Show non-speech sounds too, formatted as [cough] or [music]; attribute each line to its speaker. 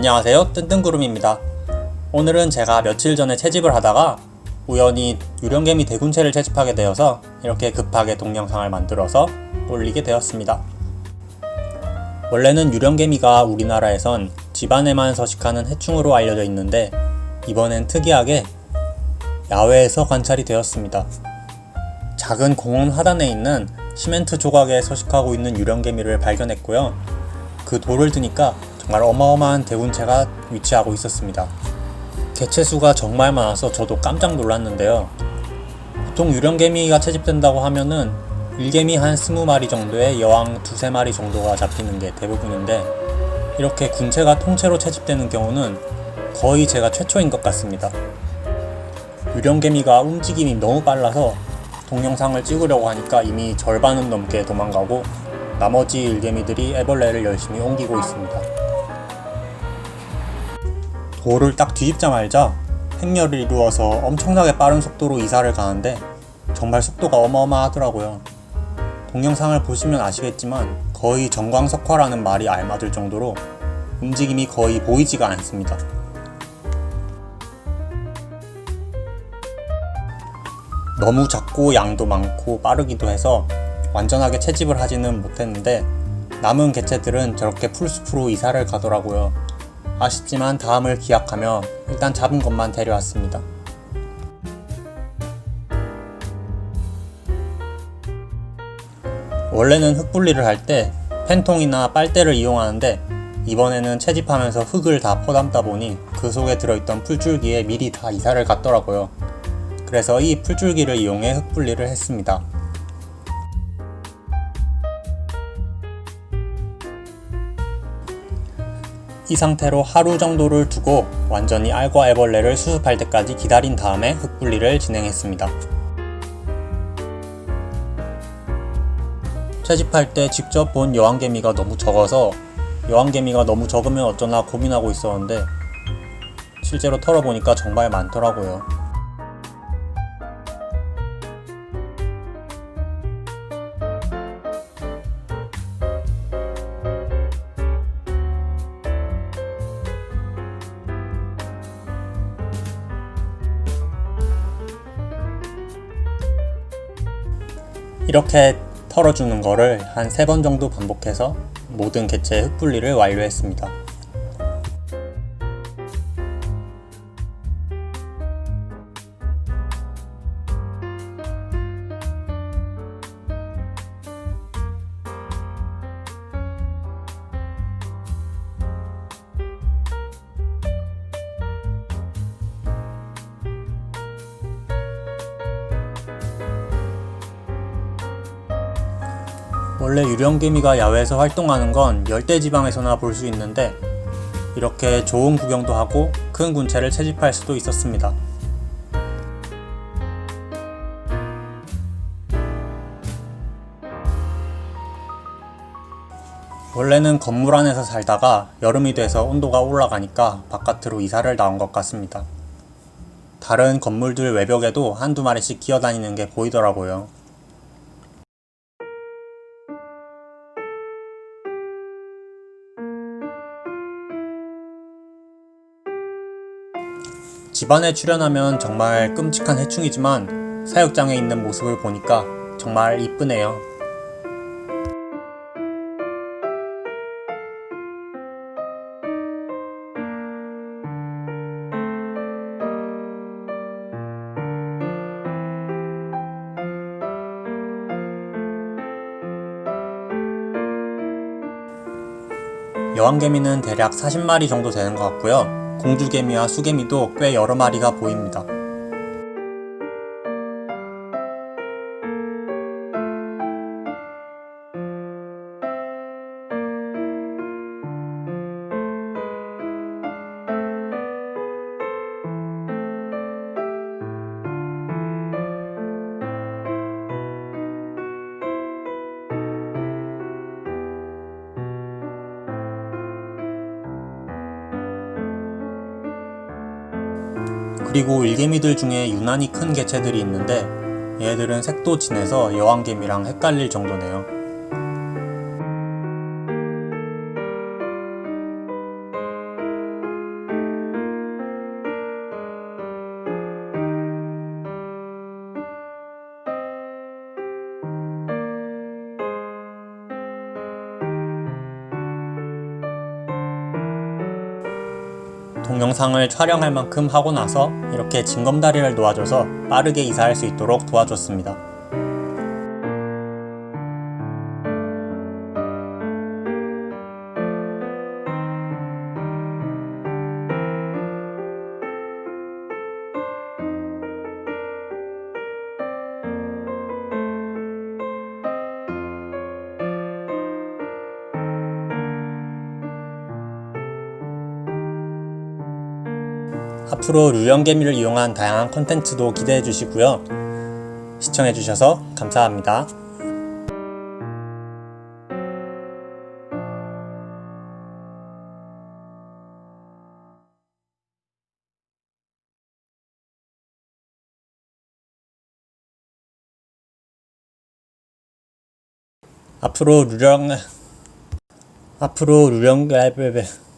Speaker 1: 안녕하세요. 뜬뜬구름입니다. 오늘은 제가 며칠 전에 채집을 하다가 우연히 유령개미 대군체를 채집하게 되어서 이렇게 급하게 동영상을 만들어서 올리게 되었습니다. 원래는 유령개미가 우리나라에선 집안에만 서식하는 해충으로 알려져 있는데 이번엔 특이하게 야외에서 관찰이 되었습니다. 작은 공원 하단에 있는 시멘트 조각에 서식하고 있는 유령개미를 발견했고요. 그 돌을 드니까 정말 어마어마한 대군체가 위치하고 있었습니다. 개체 수가 정말 많아서 저도 깜짝 놀랐는데요. 보통 유령개미가 채집된다고 하면은 일개미 한 20마리 정도에 여왕 두세 마리 정도가 잡히는 게 대부분인데 이렇게 군체가 통째로 채집되는 경우는 거의 제가 최초인 것 같습니다. 유령개미가 움직임이 너무 빨라서 동영상을 찍으려고 하니까 이미 절반은 넘게 도망가고 나머지 일개미들이 애벌레를 열심히 옮기고 있습니다. 돌을 딱 뒤집자마자 행렬을 이루어서 엄청나게 빠른 속도로 이사를 가는데 정말 속도가 어마어마하더라고요. 동영상을 보시면 아시겠지만 거의 정광석화라는 말이 알맞을 정도로 움직임이 거의 보이지가 않습니다. 너무 작고 양도 많고 빠르기도 해서 완전하게 채집을 하지는 못했는데 남은 개체들은 저렇게 풀숲으로 이사를 가더라고요. 아쉽지만 다음을 기약하며 일단 잡은 것만 데려왔습니다. 원래는 흙 분리를 할때 펜통이나 빨대를 이용하는데 이번에는 채집하면서 흙을 다 퍼담다 보니 그 속에 들어있던 풀줄기에 미리 다 이사를 갔더라고요. 그래서 이 풀줄기를 이용해 흙 분리를 했습니다. 이 상태로 하루 정도를 두고 완전히 알과 애벌레를 수습할 때까지 기다린 다음에 흙분리를 진행했습니다. 채집할 때 직접 본 여왕개미가 너무 적어서 여왕개미가 너무 적으면 어쩌나 고민하고 있었는데 실제로 털어보니까 정말 많더라고요. 이렇게 털어주는 거를 한세번 정도 반복해서 모든 개체의 흙분리를 완료했습니다. 원래 유령개미가 야외에서 활동하는 건 열대지방에서나 볼 수 있는데 이렇게 좋은 구경도 하고 큰 군체를 채집할 수도 있었습니다. 원래는 건물 안에서 살다가 여름이 돼서 온도가 올라가니까 바깥으로 이사를 나온 것 같습니다. 다른 건물들 외벽에도 한두 마리씩 기어다니는 게 보이더라고요. 집안에 출연하면 정말 끔찍한 해충이지만 사육장에 있는 모습을 보니까 정말 이쁘네요. 여왕개미는 대략 40마리 정도 되는 것 같고요. 공주개미와 수개미도 꽤 여러 마리가 보입니다. 그리고 일개미들 중에 유난히 큰 개체들이 있는데 얘들은 색도 진해서 여왕개미랑 헷갈릴 정도네요. 동영상을 촬영할 만큼 하고 나서 이렇게 징검다리를 놓아줘서 빠르게 이사할 수 있도록 도와줬습니다. 앞으로 류령개미를 이용한 다양한 컨텐츠도 기대해 주시고요. 시청해 주셔서 감사합니다. 앞으로 류령 [laughs] 앞으로 류령 아, 네, 네.